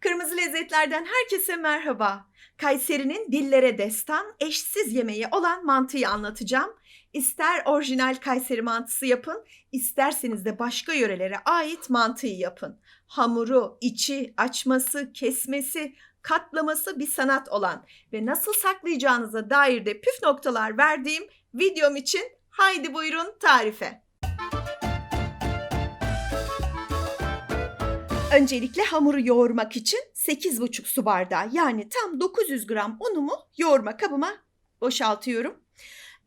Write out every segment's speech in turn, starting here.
Kırmızı lezzetlerden herkese merhaba. Kayseri'nin dillere destan, eşsiz yemeği olan mantıyı anlatacağım. İster orijinal Kayseri mantısı yapın, isterseniz de başka yörelere ait mantıyı yapın. Hamuru, içi, açması, kesmesi, katlaması bir sanat olan ve nasıl saklayacağınıza dair de püf noktalar verdiğim videom için haydi buyurun tarife. Öncelikle hamuru yoğurmak için 8,5 su bardağı yani tam 900 gram unumu yoğurma kabıma boşaltıyorum.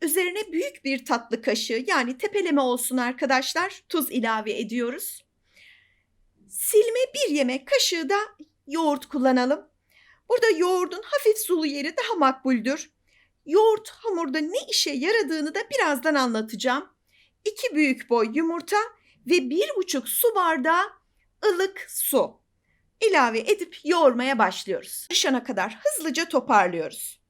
Üzerine büyük bir tatlı kaşığı yani tepeleme olsun arkadaşlar tuz ilave ediyoruz. Silme bir yemek kaşığı da yoğurt kullanalım. Burada yoğurdun hafif sulu yeri daha makbuldür. Yoğurt hamurda ne işe yaradığını da birazdan anlatacağım. 2 büyük boy yumurta ve 1,5 su bardağı ılık su ilave edip yoğurmaya başlıyoruz. Karışana kadar hızlıca toparlıyoruz.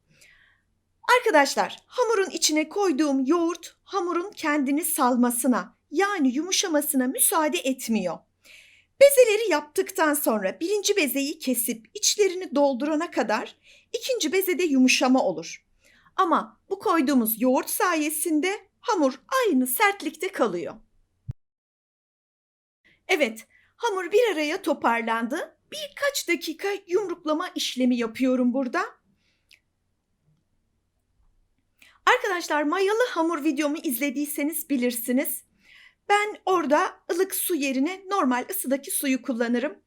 Arkadaşlar hamurun içine koyduğum yoğurt hamurun kendini salmasına yani yumuşamasına müsaade etmiyor. Bezeleri yaptıktan sonra birinci bezeyi kesip içlerini doldurana kadar ikinci bezede yumuşama olur. Ama bu koyduğumuz yoğurt sayesinde hamur aynı sertlikte kalıyor. Evet, Hamur bir araya toparlandı. Birkaç dakika yumruklama işlemi yapıyorum burada. Arkadaşlar mayalı hamur videomu izlediyseniz bilirsiniz. Ben orada ılık su yerine normal ısıdaki suyu kullanırım.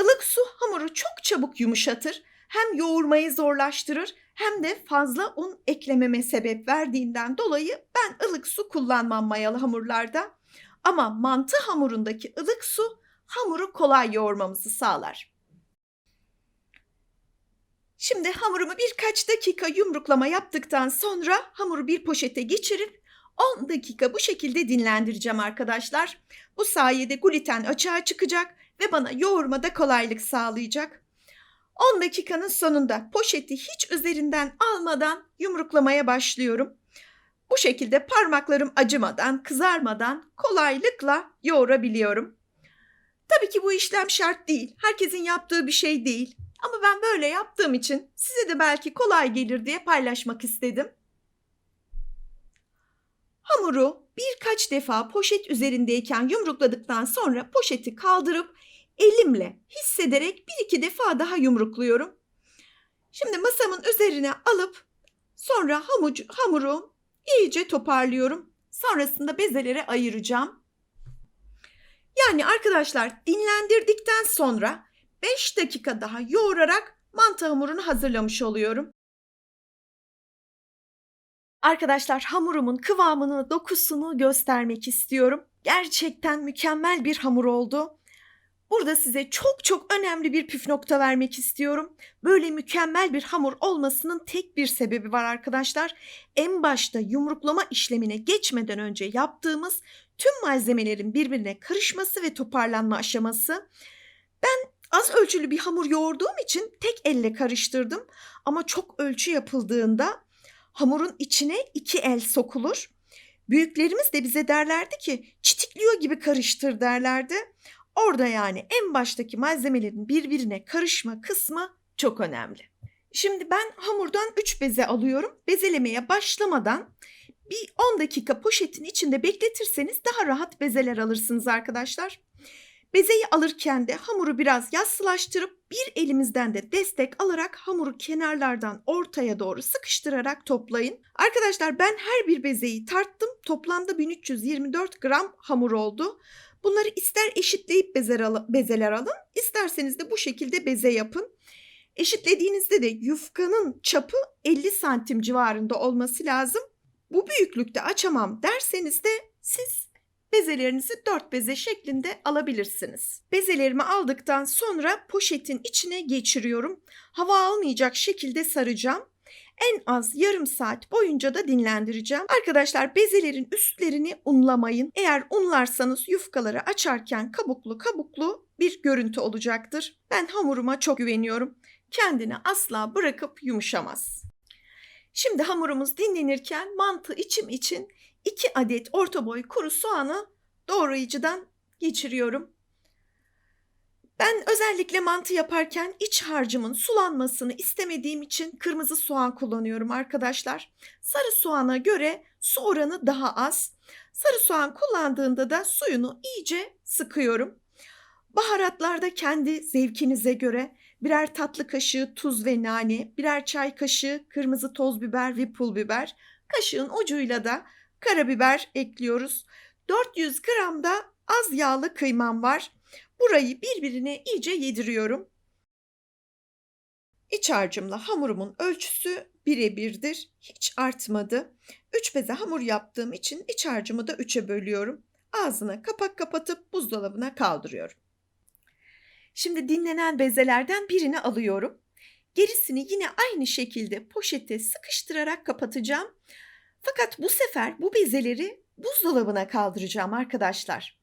Ilık su hamuru çok çabuk yumuşatır. Hem yoğurmayı zorlaştırır hem de fazla un eklememe sebep verdiğinden dolayı ben ılık su kullanmam mayalı hamurlarda. Ama mantı hamurundaki ılık su hamuru kolay yoğurmamızı sağlar. Şimdi hamurumu birkaç dakika yumruklama yaptıktan sonra hamuru bir poşete geçirip 10 dakika bu şekilde dinlendireceğim arkadaşlar. Bu sayede gluten açığa çıkacak ve bana yoğurmada kolaylık sağlayacak. 10 dakikanın sonunda poşeti hiç üzerinden almadan yumruklamaya başlıyorum. Bu şekilde parmaklarım acımadan, kızarmadan kolaylıkla yoğurabiliyorum. Tabii ki bu işlem şart değil. Herkesin yaptığı bir şey değil. Ama ben böyle yaptığım için size de belki kolay gelir diye paylaşmak istedim. Hamuru birkaç defa poşet üzerindeyken yumrukladıktan sonra poşeti kaldırıp elimle hissederek bir iki defa daha yumrukluyorum. Şimdi masamın üzerine alıp sonra hamucu, hamuru iyice toparlıyorum. Sonrasında bezelere ayıracağım. Yani arkadaşlar dinlendirdikten sonra 5 dakika daha yoğurarak mantı hamurunu hazırlamış oluyorum. Arkadaşlar hamurumun kıvamını, dokusunu göstermek istiyorum. Gerçekten mükemmel bir hamur oldu. Burada size çok çok önemli bir püf nokta vermek istiyorum. Böyle mükemmel bir hamur olmasının tek bir sebebi var arkadaşlar. En başta yumruklama işlemine geçmeden önce yaptığımız tüm malzemelerin birbirine karışması ve toparlanma aşaması. Ben az ölçülü bir hamur yoğurduğum için tek elle karıştırdım. Ama çok ölçü yapıldığında hamurun içine iki el sokulur. Büyüklerimiz de bize derlerdi ki çitikliyor gibi karıştır derlerdi. Orada yani en baştaki malzemelerin birbirine karışma kısmı çok önemli. Şimdi ben hamurdan 3 beze alıyorum. Bezelemeye başlamadan bir 10 dakika poşetin içinde bekletirseniz daha rahat bezeler alırsınız arkadaşlar. Bezeyi alırken de hamuru biraz yassılaştırıp bir elimizden de destek alarak hamuru kenarlardan ortaya doğru sıkıştırarak toplayın. Arkadaşlar ben her bir bezeyi tarttım. Toplamda 1324 gram hamur oldu. Bunları ister eşitleyip bezer al bezeler alın, isterseniz de bu şekilde beze yapın. Eşitlediğinizde de yufkanın çapı 50 santim civarında olması lazım. Bu büyüklükte açamam derseniz de siz bezelerinizi dört beze şeklinde alabilirsiniz. Bezelerimi aldıktan sonra poşetin içine geçiriyorum. Hava almayacak şekilde saracağım en az yarım saat boyunca da dinlendireceğim. Arkadaşlar bezelerin üstlerini unlamayın. Eğer unlarsanız yufkaları açarken kabuklu kabuklu bir görüntü olacaktır. Ben hamuruma çok güveniyorum. Kendini asla bırakıp yumuşamaz. Şimdi hamurumuz dinlenirken mantı içim için 2 adet orta boy kuru soğanı doğrayıcıdan geçiriyorum. Ben özellikle mantı yaparken iç harcımın sulanmasını istemediğim için kırmızı soğan kullanıyorum arkadaşlar. Sarı soğana göre su oranı daha az. Sarı soğan kullandığında da suyunu iyice sıkıyorum. Baharatlarda kendi zevkinize göre birer tatlı kaşığı tuz ve nane, birer çay kaşığı kırmızı toz biber ve pul biber, kaşığın ucuyla da karabiber ekliyoruz. 400 gram da az yağlı kıymam var. Burayı birbirine iyice yediriyorum. İç harcımla hamurumun ölçüsü birebirdir. Hiç artmadı. Üç beze hamur yaptığım için iç harcımı da üçe bölüyorum. Ağzına kapak kapatıp buzdolabına kaldırıyorum. Şimdi dinlenen bezelerden birini alıyorum. Gerisini yine aynı şekilde poşete sıkıştırarak kapatacağım. Fakat bu sefer bu bezeleri buzdolabına kaldıracağım arkadaşlar.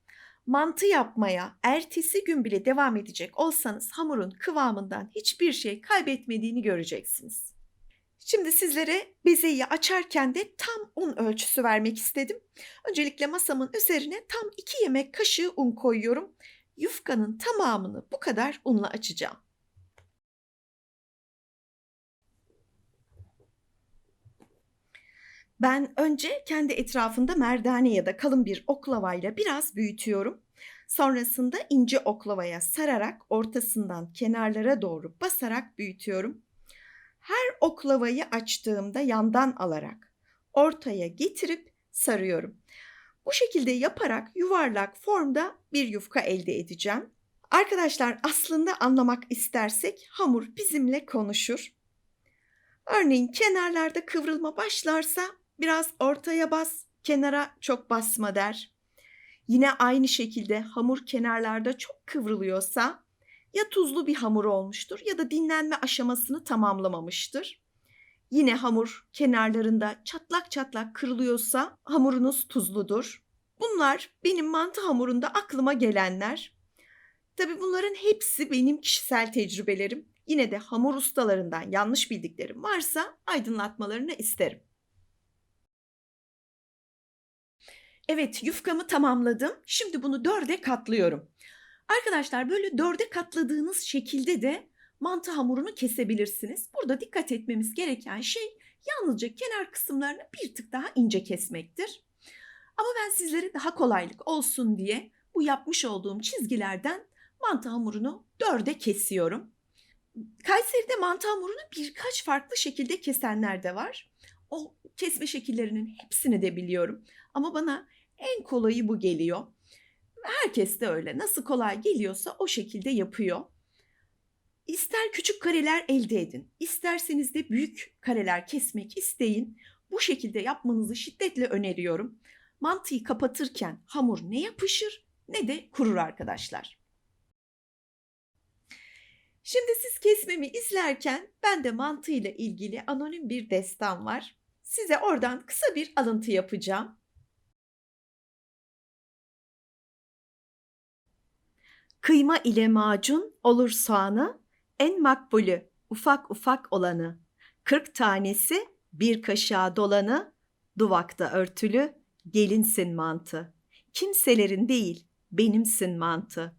Mantı yapmaya ertesi gün bile devam edecek olsanız hamurun kıvamından hiçbir şey kaybetmediğini göreceksiniz. Şimdi sizlere bezeyi açarken de tam un ölçüsü vermek istedim. Öncelikle masamın üzerine tam 2 yemek kaşığı un koyuyorum. Yufkanın tamamını bu kadar unla açacağım. Ben önce kendi etrafında merdane ya da kalın bir oklavayla biraz büyütüyorum. Sonrasında ince oklavaya sararak ortasından kenarlara doğru basarak büyütüyorum. Her oklavayı açtığımda yandan alarak ortaya getirip sarıyorum. Bu şekilde yaparak yuvarlak formda bir yufka elde edeceğim. Arkadaşlar aslında anlamak istersek hamur bizimle konuşur. Örneğin kenarlarda kıvrılma başlarsa biraz ortaya bas, kenara çok basma der. Yine aynı şekilde hamur kenarlarda çok kıvrılıyorsa ya tuzlu bir hamur olmuştur ya da dinlenme aşamasını tamamlamamıştır. Yine hamur kenarlarında çatlak çatlak kırılıyorsa hamurunuz tuzludur. Bunlar benim mantı hamurunda aklıma gelenler. Tabii bunların hepsi benim kişisel tecrübelerim. Yine de hamur ustalarından yanlış bildiklerim varsa aydınlatmalarını isterim. Evet yufkamı tamamladım. Şimdi bunu dörde katlıyorum. Arkadaşlar böyle dörde katladığınız şekilde de mantı hamurunu kesebilirsiniz. Burada dikkat etmemiz gereken şey yalnızca kenar kısımlarını bir tık daha ince kesmektir. Ama ben sizlere daha kolaylık olsun diye bu yapmış olduğum çizgilerden mantı hamurunu dörde kesiyorum. Kayseri'de mantı hamurunu birkaç farklı şekilde kesenler de var. O kesme şekillerinin hepsini de biliyorum. Ama bana en kolayı bu geliyor. Herkes de öyle. Nasıl kolay geliyorsa o şekilde yapıyor. İster küçük kareler elde edin, isterseniz de büyük kareler kesmek isteyin. Bu şekilde yapmanızı şiddetle öneriyorum. Mantıyı kapatırken hamur ne yapışır ne de kurur arkadaşlar. Şimdi siz kesmemi izlerken ben de mantıyla ilgili anonim bir destan var. Size oradan kısa bir alıntı yapacağım. Kıyma ile macun olur soğanı, en makbulü ufak ufak olanı. Kırk tanesi bir kaşığa dolanı, duvakta örtülü gelinsin mantı. Kimselerin değil benimsin mantı.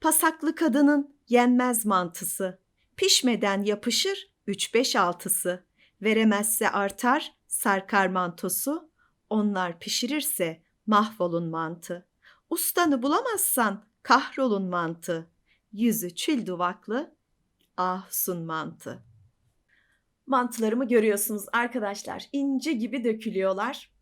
Pasaklı kadının yenmez mantısı. Pişmeden yapışır üç beş altısı. Veremezse artar sarkar mantosu. Onlar pişirirse mahvolun mantı. Ustanı bulamazsan kahrolun mantı. Yüzü çül duvaklı ahsun mantı. Mantılarımı görüyorsunuz arkadaşlar. ince gibi dökülüyorlar.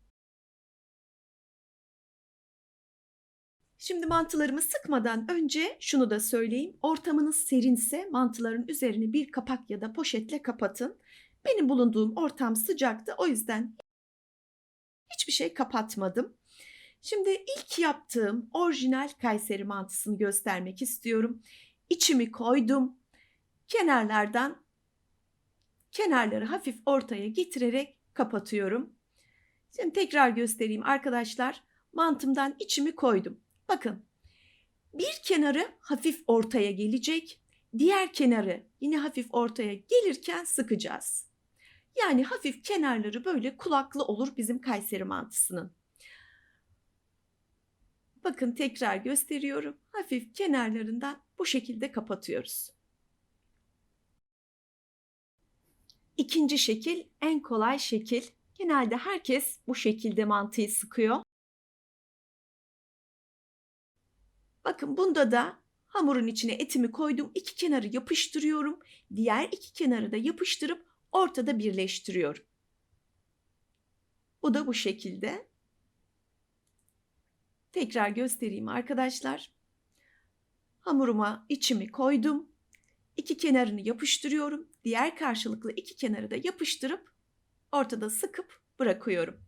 Şimdi mantılarımı sıkmadan önce şunu da söyleyeyim. Ortamınız serinse mantıların üzerine bir kapak ya da poşetle kapatın. Benim bulunduğum ortam sıcaktı. O yüzden hiçbir şey kapatmadım. Şimdi ilk yaptığım orijinal Kayseri mantısını göstermek istiyorum. İçimi koydum. Kenarlardan kenarları hafif ortaya getirerek kapatıyorum. Şimdi tekrar göstereyim arkadaşlar. Mantımdan içimi koydum. Bakın bir kenarı hafif ortaya gelecek. Diğer kenarı yine hafif ortaya gelirken sıkacağız. Yani hafif kenarları böyle kulaklı olur bizim Kayseri mantısının. Bakın tekrar gösteriyorum. Hafif kenarlarından bu şekilde kapatıyoruz. İkinci şekil en kolay şekil. Genelde herkes bu şekilde mantıyı sıkıyor. Bakın bunda da hamurun içine etimi koydum. İki kenarı yapıştırıyorum. Diğer iki kenarı da yapıştırıp ortada birleştiriyorum. Bu da bu şekilde. Tekrar göstereyim arkadaşlar. Hamuruma içimi koydum. İki kenarını yapıştırıyorum. Diğer karşılıklı iki kenarı da yapıştırıp ortada sıkıp bırakıyorum.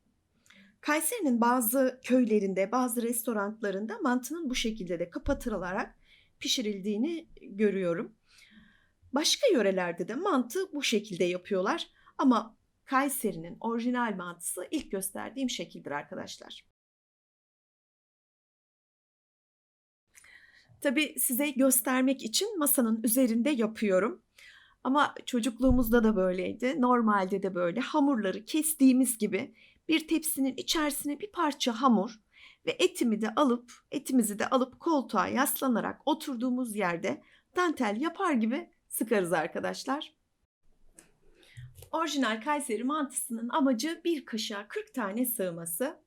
Kayseri'nin bazı köylerinde, bazı restoranlarında mantının bu şekilde de kapatılarak pişirildiğini görüyorum. Başka yörelerde de mantı bu şekilde yapıyorlar ama Kayseri'nin orijinal mantısı ilk gösterdiğim şekildir arkadaşlar. Tabii size göstermek için masanın üzerinde yapıyorum. Ama çocukluğumuzda da böyleydi. Normalde de böyle hamurları kestiğimiz gibi bir tepsinin içerisine bir parça hamur ve etimi de alıp etimizi de alıp koltuğa yaslanarak oturduğumuz yerde dantel yapar gibi sıkarız arkadaşlar. Orijinal Kayseri mantısının amacı bir kaşığa 40 tane sığması.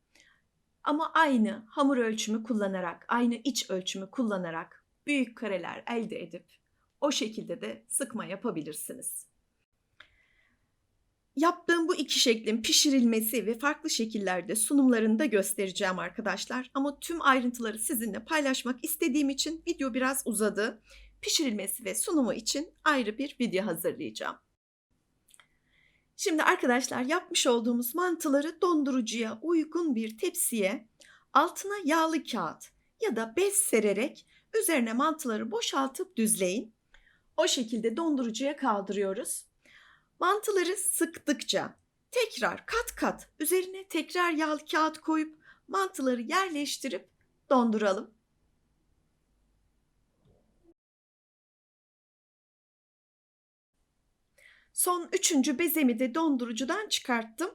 Ama aynı hamur ölçümü kullanarak, aynı iç ölçümü kullanarak büyük kareler elde edip o şekilde de sıkma yapabilirsiniz. Yaptığım bu iki şeklin pişirilmesi ve farklı şekillerde sunumlarını da göstereceğim arkadaşlar. Ama tüm ayrıntıları sizinle paylaşmak istediğim için video biraz uzadı. Pişirilmesi ve sunumu için ayrı bir video hazırlayacağım. Şimdi arkadaşlar yapmış olduğumuz mantıları dondurucuya uygun bir tepsiye altına yağlı kağıt ya da bez sererek üzerine mantıları boşaltıp düzleyin. O şekilde dondurucuya kaldırıyoruz. Mantıları sıktıkça tekrar kat kat üzerine tekrar yağlı kağıt koyup mantıları yerleştirip donduralım. Son üçüncü bezemi de dondurucudan çıkarttım.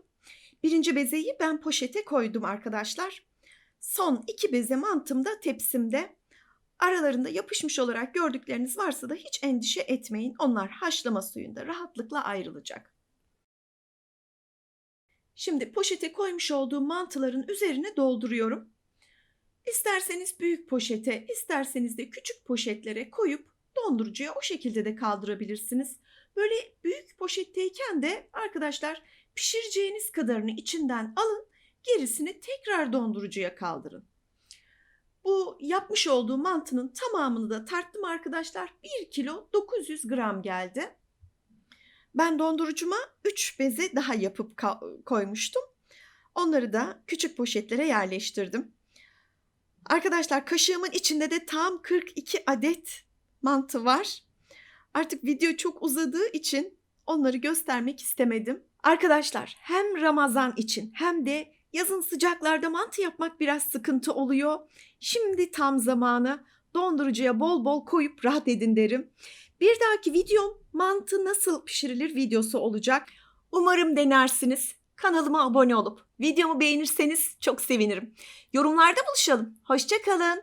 Birinci bezeyi ben poşete koydum arkadaşlar. Son iki beze mantım da tepsimde. Aralarında yapışmış olarak gördükleriniz varsa da hiç endişe etmeyin. Onlar haşlama suyunda rahatlıkla ayrılacak. Şimdi poşete koymuş olduğum mantıların üzerine dolduruyorum. İsterseniz büyük poşete, isterseniz de küçük poşetlere koyup dondurucuya o şekilde de kaldırabilirsiniz. Böyle büyük poşetteyken de arkadaşlar pişireceğiniz kadarını içinden alın, gerisini tekrar dondurucuya kaldırın. Bu yapmış olduğum mantının tamamını da tarttım arkadaşlar. 1 kilo 900 gram geldi. Ben dondurucuma 3 beze daha yapıp koymuştum. Onları da küçük poşetlere yerleştirdim. Arkadaşlar kaşığımın içinde de tam 42 adet mantı var. Artık video çok uzadığı için onları göstermek istemedim. Arkadaşlar hem Ramazan için hem de yazın sıcaklarda mantı yapmak biraz sıkıntı oluyor. Şimdi tam zamanı dondurucuya bol bol koyup rahat edin derim. Bir dahaki videom mantı nasıl pişirilir videosu olacak. Umarım denersiniz. Kanalıma abone olup videomu beğenirseniz çok sevinirim. Yorumlarda buluşalım. Hoşçakalın.